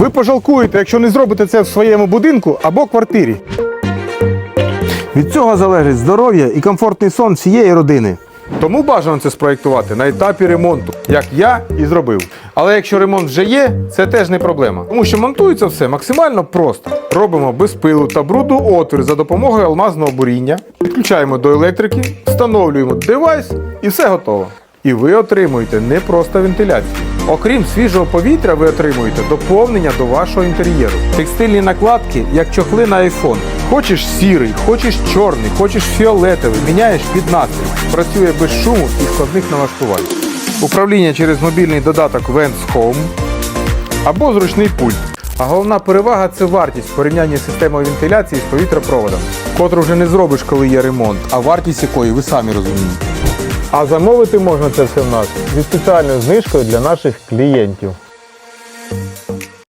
Ви пожалкуєте, якщо не зробите це в своєму будинку або квартирі. Від цього залежить здоров'я і комфортний сон всієї родини. Тому бажано це спроєктувати на етапі ремонту, як я і зробив. Але якщо ремонт вже є, це теж не проблема. Тому що монтується все максимально просто. Робимо без пилу та бруду отвір за допомогою алмазного буріння, підключаємо до електрики, встановлюємо девайс і все готово. І ви отримуєте не просто вентиляцію. Окрім свіжого повітря, ви отримуєте доповнення до вашого інтер'єру. Текстильні накладки, як чохли на iPhone. Хочеш сірий, хочеш чорний, хочеш фіолетовий, міняєш під настрій. Працює без шуму і складних налаштувань. Управління через мобільний додаток Vents Home або зручний пульт. А головна перевага це вартість в порівнянні з системою вентиляції з повітропроводом, котру вже не зробиш, коли є ремонт, а вартість якої ви самі розумієте. А замовити можна це все в нас зі спеціальною знижкою для наших клієнтів.